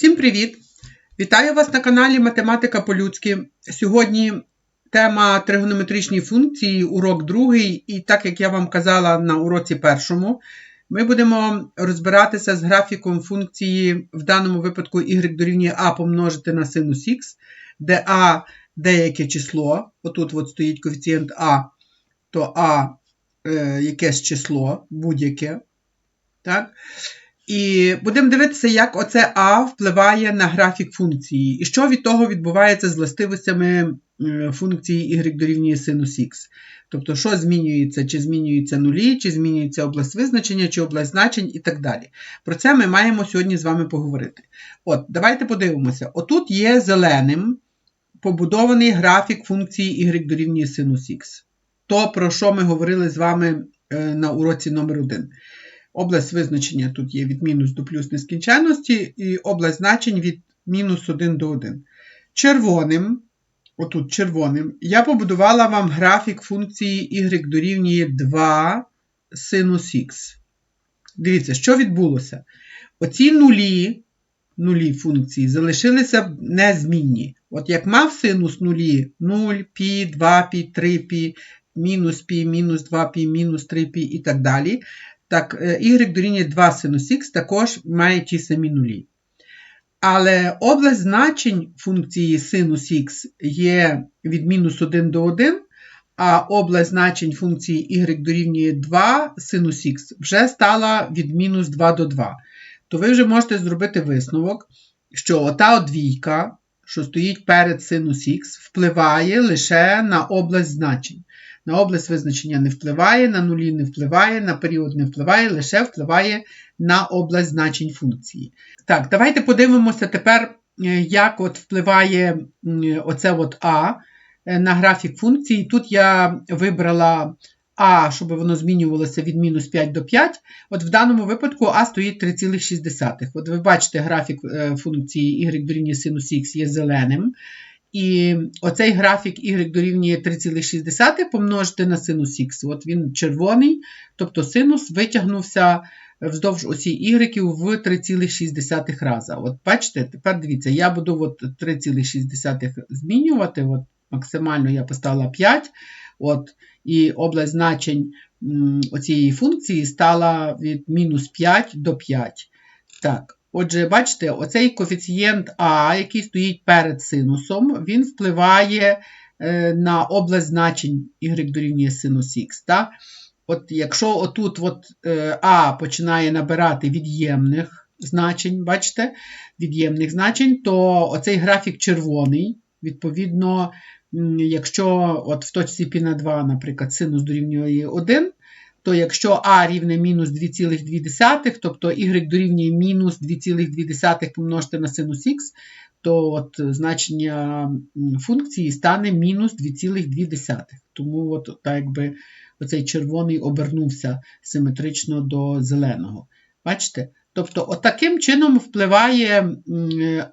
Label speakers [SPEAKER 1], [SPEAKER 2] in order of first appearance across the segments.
[SPEAKER 1] Всім привіт! Вітаю вас на каналі Математика по-людськи. Сьогодні тема тригонометричні функції, урок другий, і так як я вам казала на уроці першому, ми будемо розбиратися з графіком функції, в даному випадку y дорівнює а помножити на синус х, де а деяке число, отут от стоїть коефіцієнт А, то А е, якесь число, будь-яке. Так? І будемо дивитися, як оце А впливає на графік функції, і що від того відбувається з властивостями функції y дорівнює синус х. Тобто, що змінюється, чи змінюються нулі, чи змінюється область визначення, чи область значень і так далі. Про це ми маємо сьогодні з вами поговорити. От, давайте подивимося. Отут є зеленим побудований графік функції y дорівнює синус х. То, про що ми говорили з вами е, на уроці номер 1 Область визначення тут є від мінус до плюс нескінченності, і область значень від мінус 1 до 1. Червоним, отут червоним, я побудувала вам графік функції y дорівнює 2 синус х. Дивіться, що відбулося? Оці нулі нулі функції залишилися незмінні. От як мав синус нулі 0, пі, 2 пі, 3 пі, мінус пі, мінус 2 пі, мінус 3 пі і так далі. Так, y дорівнює 2 синус х також має ті самі нулі. Але область значень функції синус х є від мінус 1 до 1, а область значень функції y дорівнює 2 синус х вже стала від мінус 2 до 2. То ви вже можете зробити висновок, що ота двійка, що стоїть перед синус х, впливає лише на область значень. На область визначення не впливає, на нулі не впливає, на період не впливає, лише впливає на область значень функції. Так, давайте подивимося тепер, е, як от впливає оце от А е, на графік функції. Тут я вибрала А, щоб воно змінювалося від мінус 5 до 5. От в даному випадку А стоїть 3,6. От ви бачите, графік е, функції y дорівнює синус х є зеленим. І оцей графік y дорівнює 3,6 помножити на синус х. От він червоний, тобто синус витягнувся вздовж осі y в 3,6 рази. От бачите, тепер дивіться, я буду 3,6 змінювати. От Максимально я поставила 5. От, І область значень цієї функції стала від мінус 5 до 5. Так. Отже, бачите, оцей коефіцієнт А, який стоїть перед синусом, він впливає е, на область значень y дорівнює синус х. От Якщо отут от, е, А починає набирати від'ємних значень, бачите, від'ємних значень, то оцей графік червоний, відповідно, якщо от в точці π на 2, наприклад, синус дорівнює 1, то якщо А рівне мінус 2,2, тобто y дорівнює мінус 2,2 помножити на синус х, то от значення функції стане мінус 2,2. Тому от, так якби оцей червоний обернувся симетрично до зеленого. Бачите? Тобто, от таким чином впливає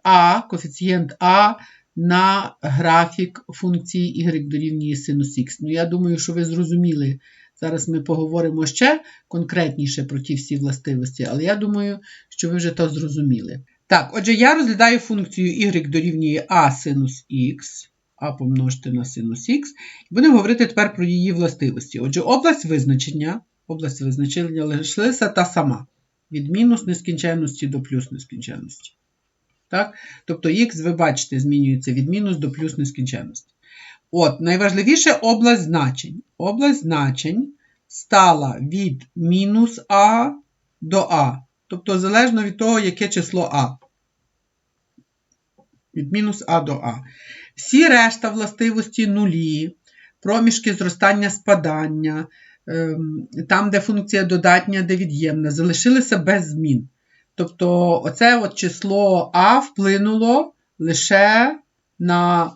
[SPEAKER 1] А, коефіцієнт А на графік функції y дорівнює синус х. Ну, я думаю, що ви зрозуміли. Зараз ми поговоримо ще конкретніше про ті всі властивості, але я думаю, що ви вже то зрозуміли. Так, отже, я розглядаю функцію y дорівнює а синус х, а помножити на синус х, будемо говорити тепер про її властивості. Отже, область визначення, область визначення лишилася та сама. Від мінус нескінченності до плюс нескінченності. Так? Тобто х, ви бачите, змінюється від мінус до плюс нескінченності. От, найважливіше область значень. Область значень стала від мінус А до А. Тобто, залежно від того, яке число А. Від мінус А до А. Всі решта властивості нулі, проміжки зростання спадання, ем, там, де функція додатня, де від'ємна, залишилися без змін. Тобто, оце от число А вплинуло лише на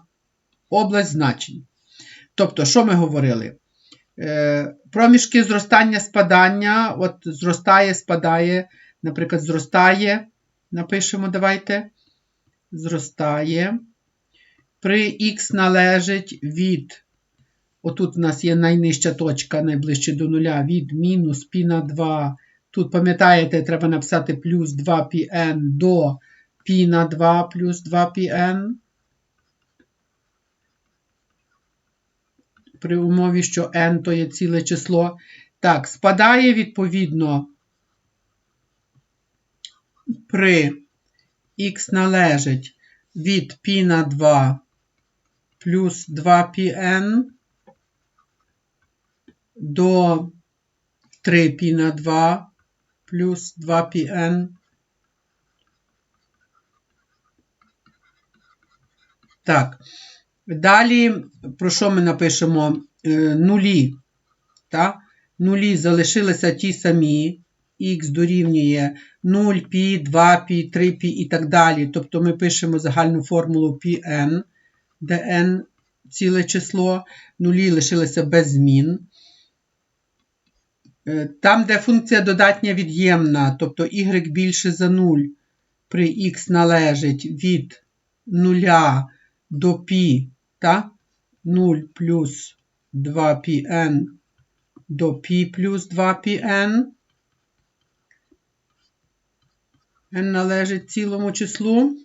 [SPEAKER 1] область значень. Тобто, що ми говорили? Е, проміжки зростання спадання, от зростає, спадає, наприклад, зростає, напишемо, давайте, зростає. При х належить від, отут у нас є найнижча точка, найближче до нуля, від мінус π на 2. Тут, пам'ятаєте, треба написати плюс 2πn до π на 2 плюс 2πn. При умові, що n то є ціле число. Так, спадає відповідно при х належить від π на 2 плюс 2πn до 3π на 2 плюс 2πn. Так. Далі, про що ми напишемо? Е, нулі. Так? Нулі залишилися ті самі. Х дорівнює 0, π, 2 π, 3 π і так далі. Тобто ми пишемо загальну формулу πn, де n ціле число, нулі лишилися без змін. Е, там, де функція додатня від'ємна, тобто y більше за 0, при x належить від 0 до π, та? 0 плюс 2πn до π плюс 2πn. n належить цілому числу.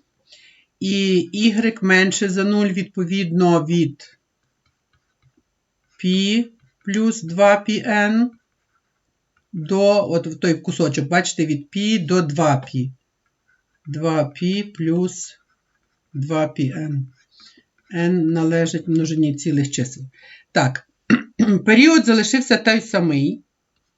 [SPEAKER 1] І y менше за 0 відповідно від π плюс 2πn до, от в той кусочок, бачите, від π до 2π. 2π плюс 2πn. n належить множині цілих чисел. Так, період залишився той самий.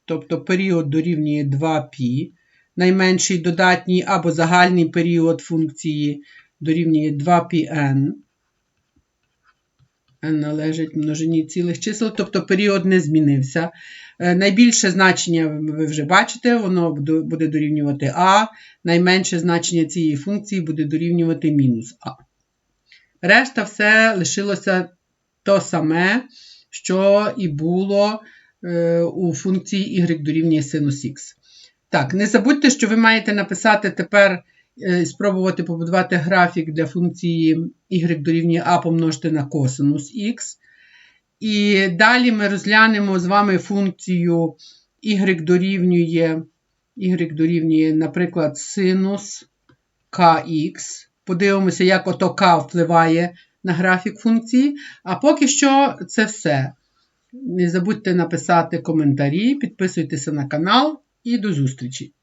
[SPEAKER 1] Тобто період дорівнює 2π. Найменший додатній або загальний період функції дорівнює 2πn. n належить множині цілих чисел, тобто період не змінився. Е, найбільше значення ви вже бачите, воно буде дорівнювати А. Найменше значення цієї функції буде дорівнювати мінус А. Решта все лишилося то саме, що і було е, у функції y дорівнює синус х. Так, не забудьте, що ви маєте написати тепер, е, спробувати побудувати графік для функції y дорівнює а помножити на косинус х. І далі ми розглянемо з вами функцію y дорівнює, y дорівнює, наприклад, синус kx. Подивимося, як ото К впливає на графік функції. А поки що це все. Не забудьте написати коментарі, підписуйтеся на канал і до зустрічі!